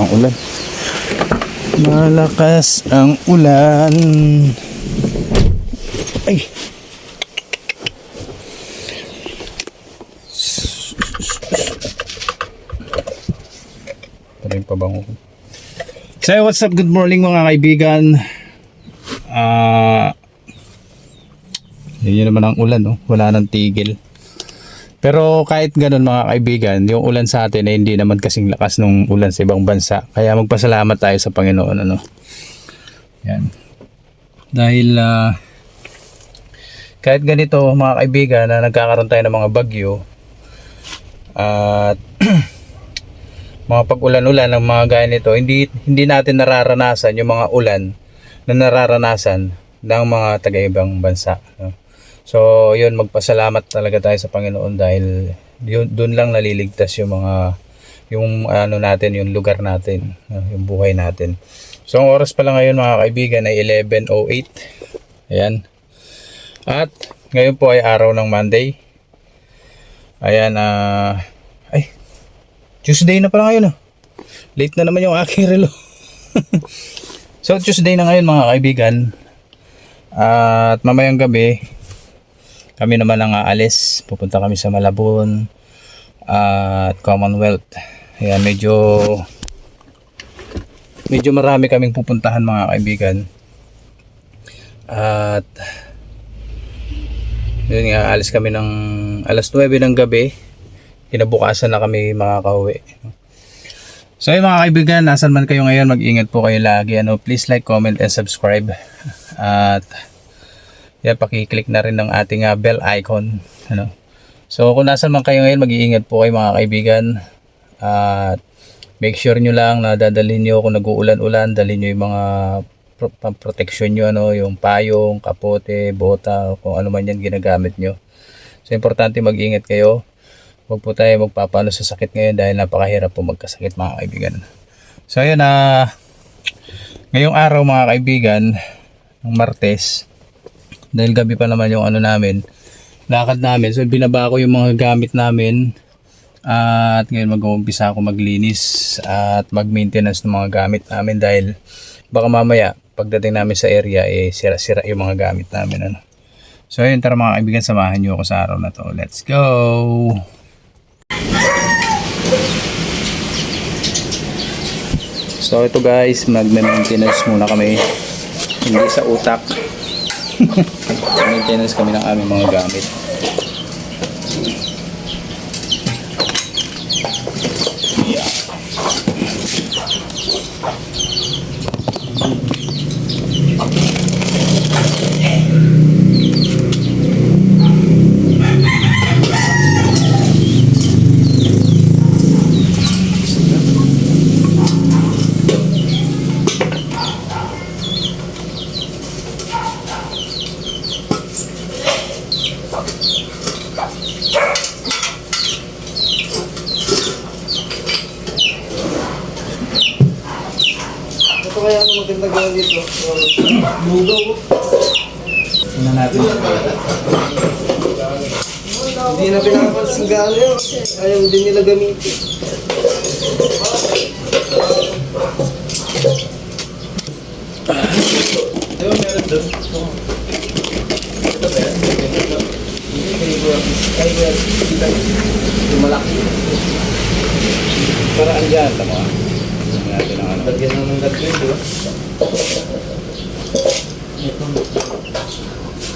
ang ulan. Malakas ang ulan. Ay. Ito yung pabango ko. So what's up? Good morning mga kaibigan. Ah... yun yun naman ang ulan, no? Wala nang tigil. Pero kahit ganun mga kaibigan, yung ulan sa atin ay hindi naman kasing lakas nung ulan sa ibang bansa. Kaya magpasalamat tayo sa Panginoon, ano? Yan. Dahil ah, kahit ganito mga kaibigan na nagkakaroon tayo ng mga bagyo at mga pag-ulan-ulan ng mga gaya nito, hindi hindi natin nararanasan yung mga ulan na nararanasan ng mga taga-ibang bansa. No? So, yun, magpasalamat talaga tayo sa Panginoon dahil yun, doon lang naliligtas yung mga, yung ano natin, yung lugar natin, yung buhay natin. So, ang oras pala ngayon mga kaibigan ay 11.08. Ayan. At, ngayon po ay araw ng Monday. Ayan, ah, ay, Tuesday na pala ngayon ah. Late na naman yung aking relo. so, Tuesday na ngayon mga kaibigan. At mamayang gabi, kami naman ang aalis. Pupunta kami sa Malabon at Commonwealth. Ayan, medyo medyo marami kaming pupuntahan mga kaibigan. At yun nga, alis kami ng alas 9 ng gabi. Kinabukasan na kami makakauwi. So yun mga kaibigan, nasan man kayo ngayon, mag-ingat po kayo lagi. Ano, please like, comment, and subscribe. At yan, pakiclick na rin ng ating ah, bell icon. Ano. So kung nasan man kayo ngayon, mag-iingat po kayo mga kaibigan. At make sure nyo lang na dadalhin nyo kung nag-uulan-ulan, dalhin nyo yung mga pro- pang-protection nyo, ano, yung payong, kapote, bota, kung ano man yan ginagamit nyo. So importante mag-ingat kayo. Huwag po tayo magpapano sa sakit ngayon dahil napakahirap po magkasakit mga kaibigan. So ayun na ngayong araw mga kaibigan, ng Martes, dahil gabi pa naman yung ano namin, lakad namin. So binaba ko yung mga gamit namin at ngayon mag-uumpisa ako maglinis at mag-maintenance ng mga gamit namin dahil baka mamaya pagdating namin sa area eh sira-sira yung mga gamit namin ano. So ayun tara mga kaibigan samahan niyo ako sa araw na to. Let's go! So ito guys, magme-maintenance muna kami. Hindi sa utak. Maintenance kami ng aming mga gamit. Hindi na pinapansin gano'n yun kasi ayaw din nila gamitin. Di ba meron doon? Ito ba yan? Hindi, kay Kuya Chris. Kay Kuya Chris, kita ang ano. Lagyan ng lagyan, di? Ito.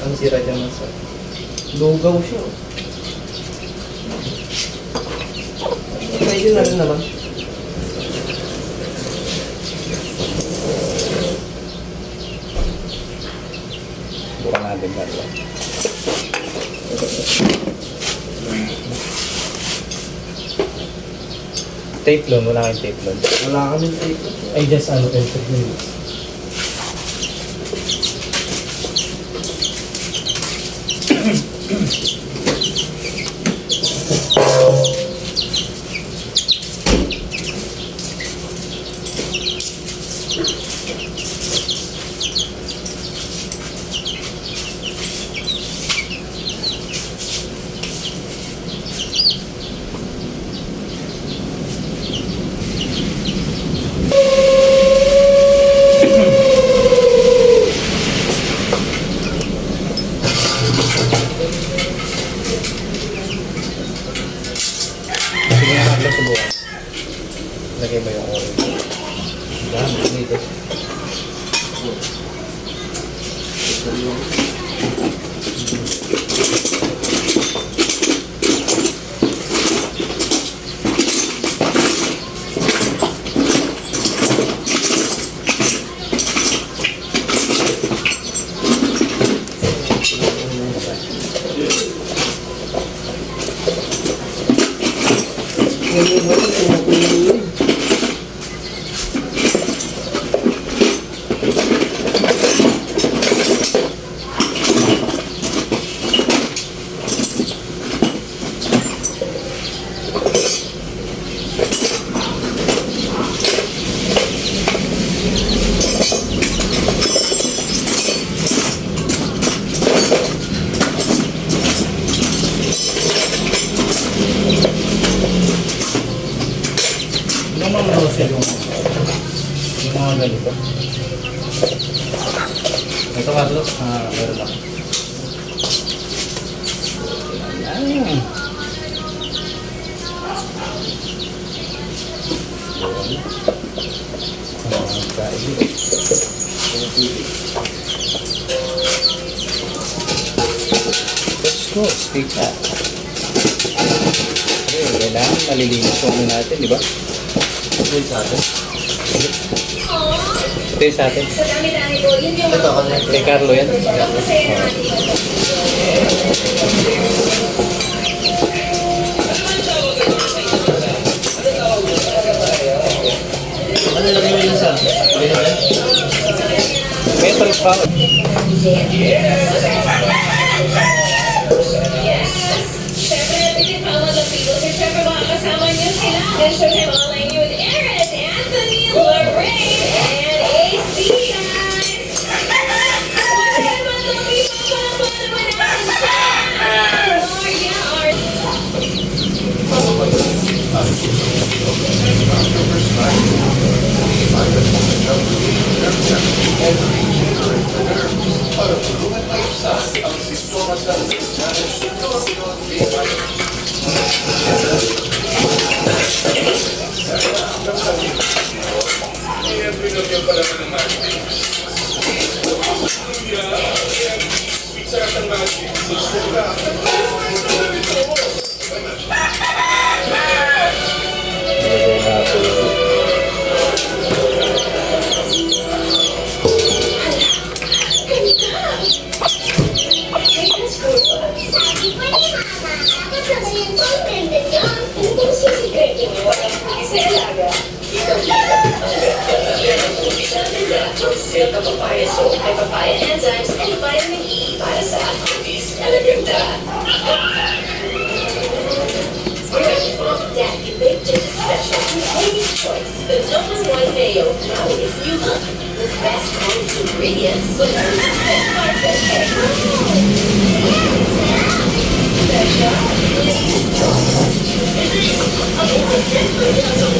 Ang sira dyan. Lugaw siya. oh. Pwede na rin naman. Bukan natin ba? Tape loan, wala kang tape loan. Wala kami tape. Ay, just ano, electric units. Kasi nga, handa ko buwan. Lagay mo yung oil. Dami, dito. Let's go, stay back. Ayun, kailangan malilinis ko muna natin, di ba? Ito yung sa atin. Ito yung sa atin. Ito ako na. Kay Carlo yan. Ano lang yung isa? Ano lang yung isa? Thank you. ingredients with our fish cake. Special.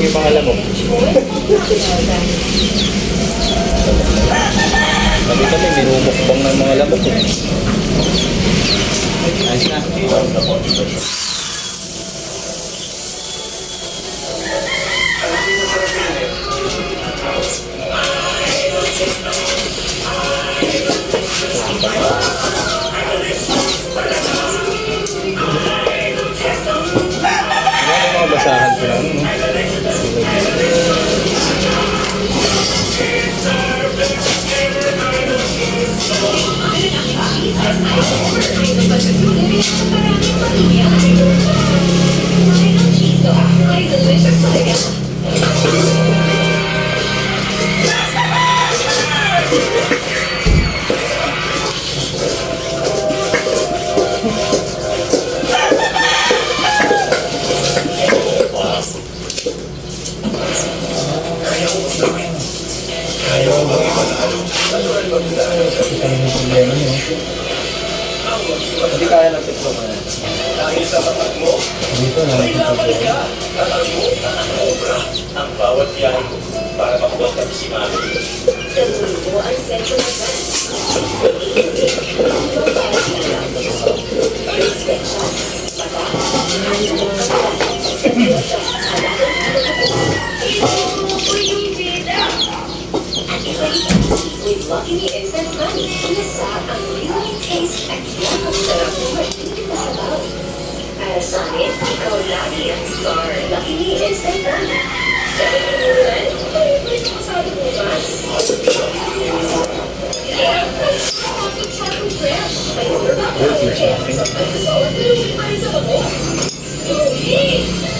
Nagmumukbang yung mga lamok. Kami kami, binumukbang ng mga lamok. eh. Ayos na. Ano mga basahan ko lang? Ay, delicious amin, ikaw lagi ang star. Me Instant Fun. Sabi ko naman, favorite ko sa ating bukas. Yeah, chocolate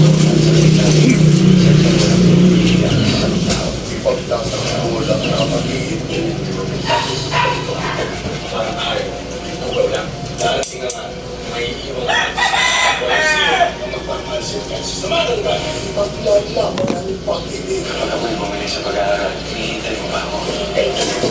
watch the sheet. Kahit ito, ang birthday ha? Kaya dapat mag-agi ang power liquid. Tunawag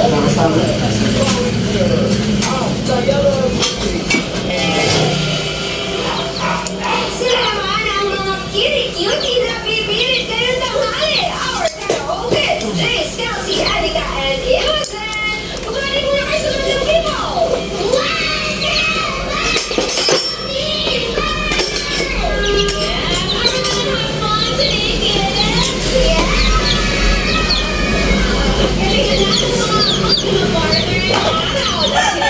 Oh, Mga asawa. Yeah.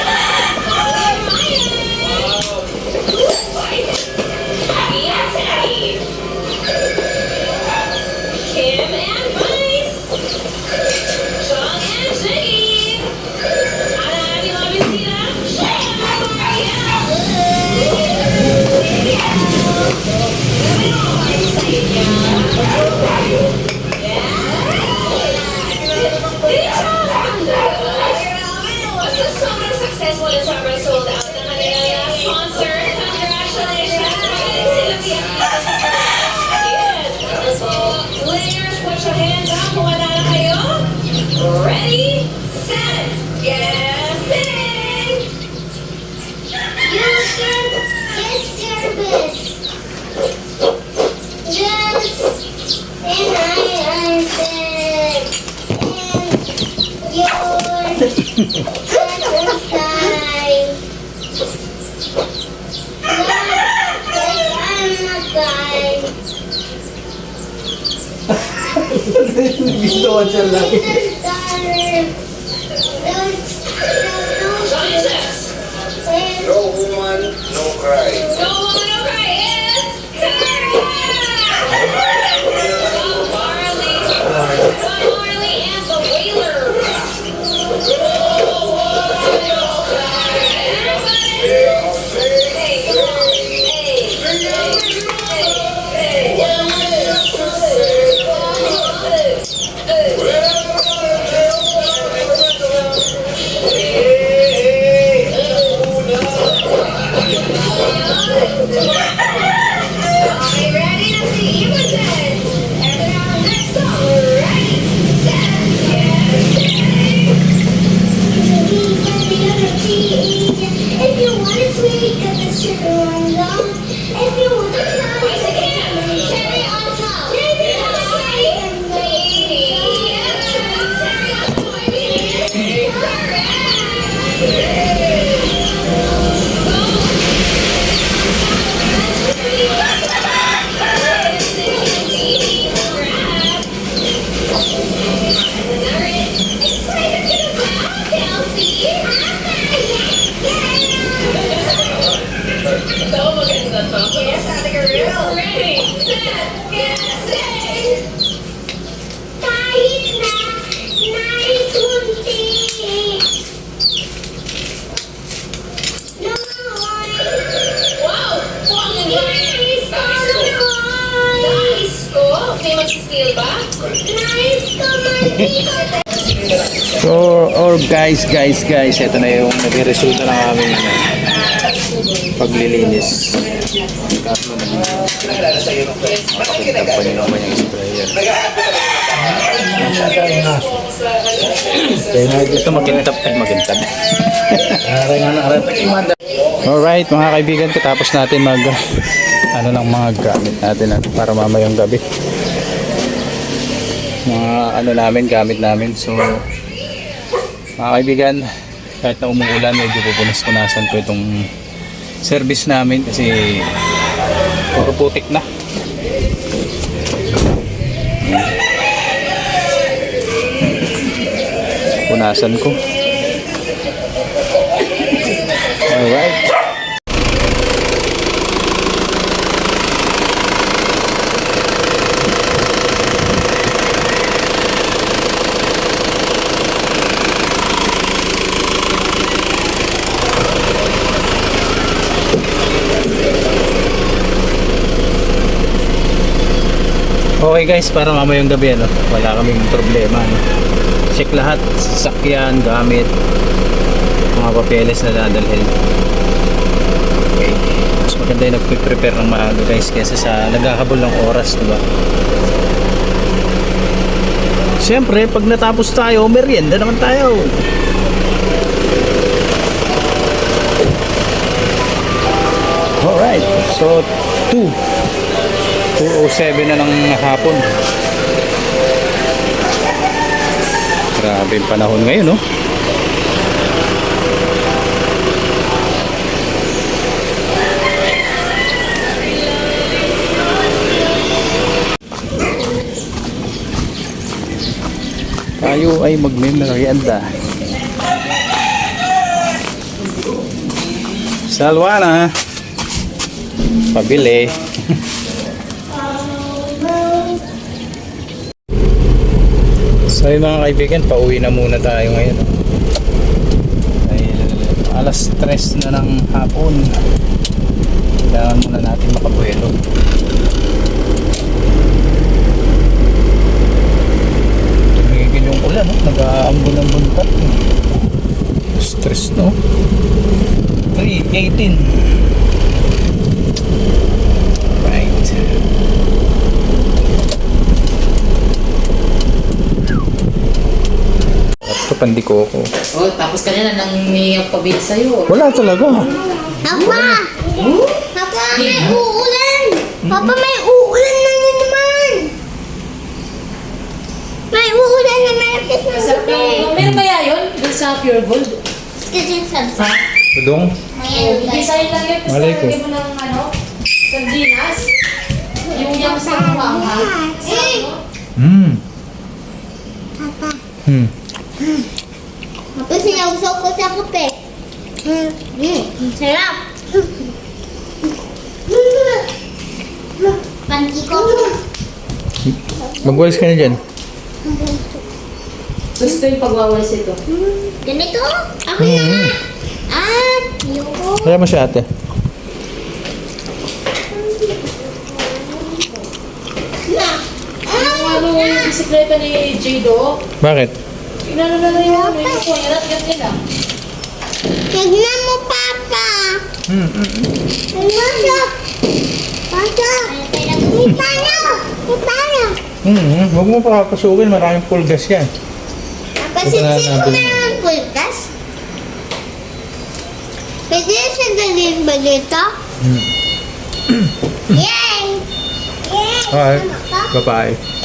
so, or guys, guys, guys, ito na yung naging resulta ng aming ano, paglilinis. Tapos Nakapagtag pa niyo naman yung sprayer. Ito magintab at eh, magintab. Alright mga kaibigan, katapos natin mag ano ng mga gamit natin para mamayang gabi mga ano namin, gamit namin. So, mga kaibigan, kahit na umuulan, medyo pupunas-punasan ko itong service namin kasi puro putik na. Punasan ko. Alright. Okay guys, para mamayong gabi ano, wala kaming problema ano. Check lahat, sasakyan, gamit, mga papeles na dadalhin. Okay. Mas maganda yung nagpe-prepare ng maaga guys kaysa sa naghahabol ng oras, di ba? Siyempre, pag natapos tayo, merienda naman tayo. Alright, so 2 2.07 na ng hapon. Grabe yung panahon ngayon, no? Tayo ay magme-merienda. Salwana. Pabili. so yun mga kaibigan, pauwi na muna tayo ngayon. Dahil alas 3 na ng hapon. Kailangan muna natin makabuelo. Tumigil yung ulan, no? nag-aambon-ambon pa. Stress, no? 3.18 pandikoko. Oh, tapos kanina nang may pabili sa'yo. Wala talaga. Papa! Papa, may uulan! Papa, may uulan na naman! May uulan na malakas na Sa, gabi. meron kaya yun? Doon sa Pure Gold? Kasi sabsa. Udong? May Hindi sa'yo lang yun. Tapos Malay ko. lalagyan mo ng ano? Sardinas. Yung yung sa mama. Hmm. Papa. Hmm. Papa, sinausaw ko sa kape. Mm, ang sarap. Panti ko. Magwalis ka na dyan. Gusto yung pagwawalis ito. Ganito? Ako na nga. Ah, ayoko. Kaya mo siya ate. Na. Yung ano yung bisikleta ni Jado. Bakit? Inano na na yung ano yung kuya. Ganyan lang. Tignan mo, Papa. Hmm. Pasok. Pasok. May pala. May pala. Hmm. Huwag mo papasukin. Maraming pulgas yan. Papa, Ito na sisip ko ng pulgas. Pwede sa dalhin ba dito? Yay! Yay! Alright. Ka? Bye-bye.